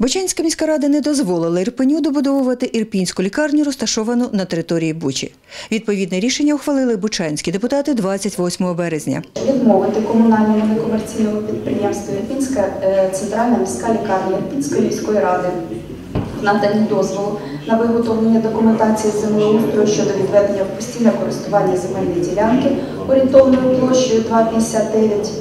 Бучанська міська рада не дозволила Ірпеню добудовувати ірпінську лікарню, розташовану на території Бучі. Відповідне рішення ухвалили бучанські депутати 28 березня. Відмовити комунальному некомерційному підприємству Ірпінська е, центральна міська лікарня Ірпінської міської ради в наданні дозволу на виготовлення документації землеустрою щодо відведення в постійне користування земельної ділянки орієнтовною площею 259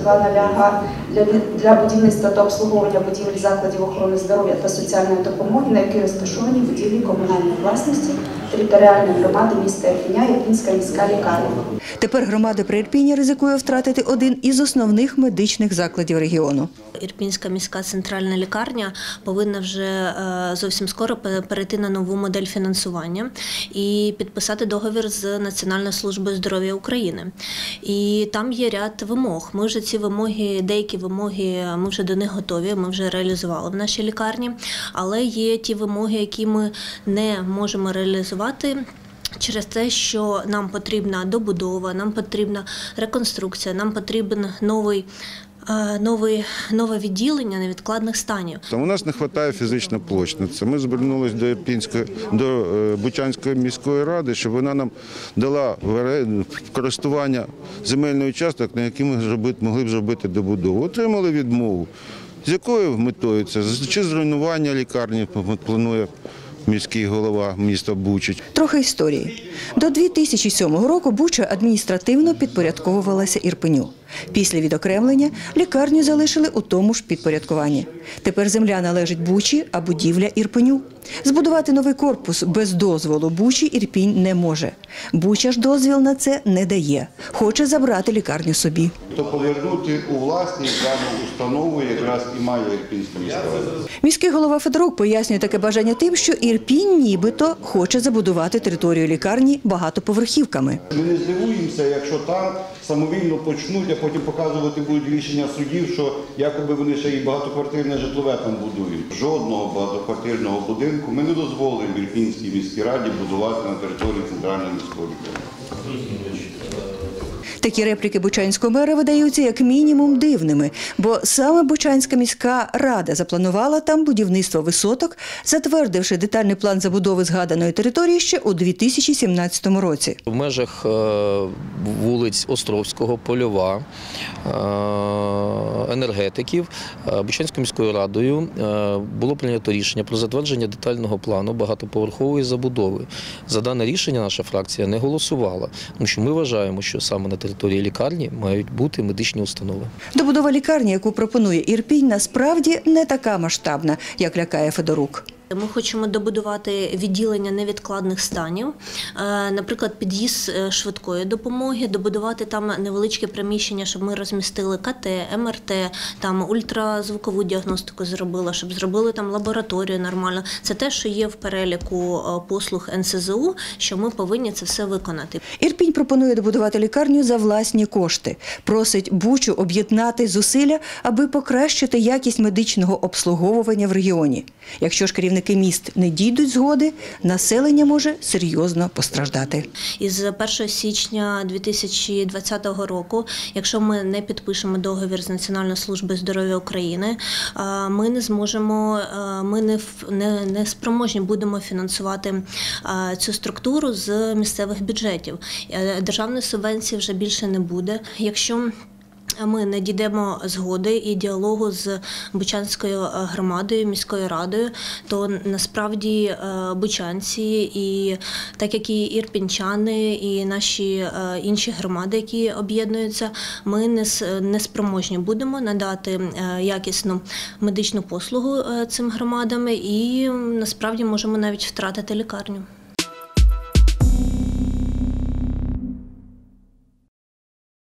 га для, для будівництва та обслуговування будівель закладів охорони здоров'я та соціальної допомоги, на якій розташовані будівлі комунальної власності територіальної громади міста Ірпіня Ірпінська міська лікарня. Тепер громада при Ірпіні ризикує втратити один із основних медичних закладів регіону. Ірпінська міська центральна лікарня повинна вже е, зовсім скоро перейти на нову модель фінансування і підписати договір з Національною службою здоров'я України. І там є ряд вимог. Ми вже ці вимоги, деякі вимоги, ми вже до них готові. Ми вже реалізували в нашій лікарні, але є ті вимоги, які ми не можемо реалізувати. Через те, що нам потрібна добудова, нам потрібна реконструкція, нам потрібен новий, е, нове відділення невідкладних станів. У нас не вистачає на це. Ми звернулися до Ірпінської, до е, Бучанської міської ради, щоб вона нам дала користування земельний участок, на який ми могли б зробити добудову. Отримали відмову. З якою метою це? Чи зруйнування лікарні планує міський голова міста Бучич? Трохи історії. До 2007 року Буча адміністративно підпорядковувалася Ірпеню. Після відокремлення лікарню залишили у тому ж підпорядкуванні. Тепер земля належить Бучі, а будівля Ірпеню. Збудувати новий корпус без дозволу Бучі Ірпінь не може. Буча ж дозвіл на це не дає. Хоче забрати лікарню собі. то повернути у власність дану установу якраз і має Ірпінська міська рада. Міський голова Федорук пояснює таке бажання тим, що Ірпінь нібито хоче забудувати територію лікарні багатоповерхівками. Ми не здивуємося, якщо там самовільно почнуть, потім показувати будуть рішення судів, що якоби вони ще і багатоквартирне житлове там будують. Жодного багатоквартирного будинку ми не дозволимо в міській раді будувати на території центральної міської. Такі репліки Бучанського мера видаються як мінімум дивними, бо саме Бучанська міська рада запланувала там будівництво висоток, затвердивши детальний план забудови згаданої території ще у 2017 році. В межах е, вулиць Островського, Польова, е, енергетиків е, Бучанською міською радою було прийнято рішення про затвердження детального плану багатоповерхової забудови. За дане рішення наша фракція не голосувала, тому що ми вважаємо, що саме на території лікарні мають бути медичні установи. Добудова лікарні, яку пропонує Ірпінь, насправді не така масштабна, як лякає Федорук. Ми хочемо добудувати відділення невідкладних станів, е, наприклад, під'їзд е, швидкої допомоги, добудувати там невеличке приміщення, щоб ми розмістили КТ, МРТ, там ультразвукову діагностику зробили, щоб зробили там лабораторію нормально. Це те, що є в переліку е, послуг НСЗУ, що ми повинні це все виконати. Ірпінь пропонує добудувати лікарню за власні кошти. Просить Бучу об'єднати зусилля, аби покращити якість медичного обслуговування в регіоні. Якщо ж керівники міст не дійдуть згоди, населення може серйозно постраждати. Із 1 січня 2020 року, якщо ми не підпишемо договір з Національною службою здоров'я України, ми не зможемо, ми не не, не спроможні будемо фінансувати цю структуру з місцевих бюджетів. Е, Державної субвенції вже більше не буде. Якщо ми не дійдемо згоди і діалогу з Бучанською е, громадою, міською радою, то насправді е, бучанці, і так як і ірпінчани, і наші е, інші громади, які об'єднуються, ми не спроможні будемо надати якісну медичну послугу цим громадам, і насправді можемо навіть втратити лікарню.